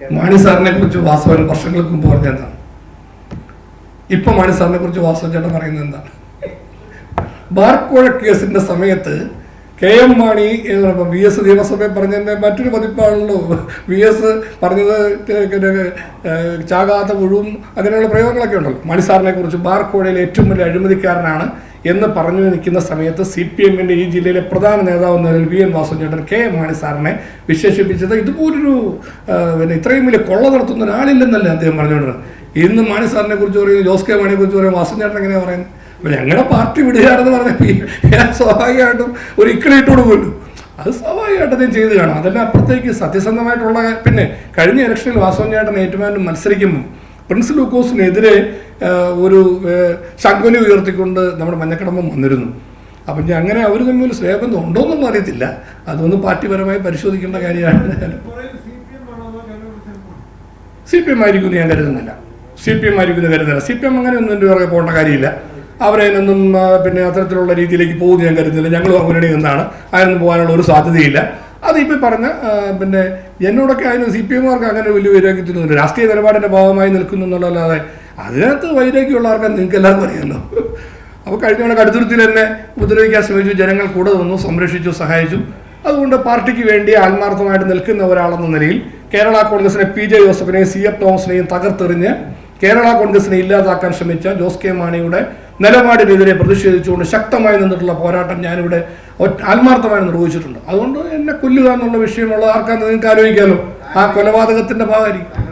മാണി സാറിനെ കുറിച്ച് വാസവൻ വർഷങ്ങൾക്ക് മുമ്പ് പറഞ്ഞ എന്താണ്? ഇപ്പൊ മാണി സാറിനെ കുറിച്ച് വാസവൻ ചേട്ടൻ പറയുന്നത് എന്താണ്? ബാർക്കോഴ കേസിന്റെ സമയത്ത് K M Mani V S നിയമസഭയിൽ പറഞ്ഞതിന്റെ മറ്റൊരു പതിപ്പാണല്ലോ. വി എസ് പറഞ്ഞത് ചാകാത്ത പുഴുവും അങ്ങനെയുള്ള പ്രയോഗങ്ങളൊക്കെ ഉണ്ടല്ലോ. മാണി സാറിനെ കുറിച്ച് ബാർക്കോഴയിലെ ഏറ്റവും വലിയ അഴിമതിക്കാരനാണ് എന്ന് പറഞ്ഞു നിൽക്കുന്ന സമയത്ത് സി പി എമ്മിന്റെ ഈ ജില്ലയിലെ പ്രധാന നേതാവ് എന്ന നിലയിൽ വി എൻ വാസുചേട്ടൻ കെ എം മാണി സാറിനെ വിശേഷിപ്പിച്ചത് ഇതുപോലൊരു പിന്നെ ഇത്രയും വലിയ കൊള്ള നടത്തുന്ന ഒരാളില്ലെന്നല്ലേ അദ്ദേഹം പറഞ്ഞുകൊണ്ടിരുന്നത് ഇന്ന് മാണി സാറിനെ കുറിച്ച് പറയും ജോസ് കെ മാണിയെ കുറിച്ച് പറയും വാസുചേട്ടൻ എങ്ങനെയാ പറയുന്നത്? അപ്പൊ ഞങ്ങളുടെ പാർട്ടി വിടുകയാണെന്ന് പറഞ്ഞ സ്വാഭാവികമായിട്ടും ഒരു ഇക്കണിട്ടോട് പോലും. അത് സ്വാഭാവികമായിട്ട് അദ്ദേഹം ചെയ്ത് കാണാം. അതെല്ലാം അപ്പുറത്തേക്ക് സത്യസന്ധമായിട്ടുള്ള പിന്നെ കഴിഞ്ഞ ഇലക്ഷനിൽ വാസവൻ ചേട്ടൻ ഏറ്റുമാനും മത്സരിക്കുമ്പോൾ പ്രിൻസ് ലൂക്കോസിനെതിരെ ഒരു ശങ്കുനി ഉയർത്തിക്കൊണ്ട് നമ്മുടെ മഞ്ഞക്കടമ്പം വന്നിരുന്നു. അപ്പം ഞാൻ അങ്ങനെ അവർ തമ്മിൽ സ്നേഹബന്ധം ഉണ്ടോ എന്നൊന്നും അറിയത്തില്ല. അതൊന്നും പാർട്ടിപരമായി പരിശോധിക്കേണ്ട കാര്യമാണ്. സി പി എം ആയിരിക്കും ഞാൻ കരുതുന്നില്ല. സി പി എം ആയിരിക്കും എന്ന് കരുതുന്നില്ല. സി പി എം അങ്ങനെ ഒന്നും എന്റെ പുറകെ പോകേണ്ട കാര്യമില്ല. അവരതിനൊന്നും പിന്നെ അത്തരത്തിലുള്ള രീതിയിലേക്ക് പോകുന്നു ഞാൻ കരുതുന്നില്ല. ഞങ്ങളും അവരുടെ നിന്നാണ് അതിനൊന്നും പോകാനുള്ള ഒരു സാധ്യതയില്ല. അത് ഇപ്പം പറഞ്ഞ പിന്നെ എന്നോടൊക്കെ അതിന് സി പി എമ്മുകാർക്ക് അങ്ങനെ വലിയ വൈരാഗ്യത്തിനൊന്നുമില്ല രാഷ്ട്രീയ നിലപാടിന്റെ ഭാഗമായി നിൽക്കുന്നു എന്നുള്ളതല്ലാതെ അതിനകത്ത് വൈരാഗ്യമുള്ള ആർക്കാണ് നിങ്ങൾക്ക് എല്ലാവർക്കും അറിയാമല്ലോ അപ്പോൾ കഴിഞ്ഞ തവണ കടുത്തുരുത്തിൽ തന്നെ ഉപദ്രവിക്കാൻ ശ്രമിച്ചു ജനങ്ങൾ കൂടെ നിന്നു സംരക്ഷിച്ചു സഹായിച്ചു. അതുകൊണ്ട് പാർട്ടിക്ക് വേണ്ടി ആത്മാർത്ഥമായിട്ട് നിൽക്കുന്ന ഒരാളെന്ന നിലയിൽ കേരള കോൺഗ്രസിനെ പി ജെ ജോസഫിനെയും സി എഫ് തോമസിനെയും തകർത്തെറിഞ്ഞ് കേരള കോൺഗ്രസിനെ ഇല്ലാതാക്കാൻ ശ്രമിച്ച ജോസ് കെ മാണിയുടെ നിലപാടിനെതിരെ പ്രതിഷേധിച്ചുകൊണ്ട് ശക്തമായി നിന്നിട്ടുള്ള പോരാട്ടം ഞാനിവിടെ ആത്മാർത്ഥമായി നിർവഹിച്ചിട്ടുണ്ട്. അതുകൊണ്ട് എന്നെ കൊല്ലുക എന്നുള്ള വിഷയമുള്ള ആർക്കാന്ന് നിങ്ങൾക്ക് ആലോചിക്കാമല്ലോ ആ കൊലപാതകത്തിന്റെ ഭാഗമായിരിക്കും.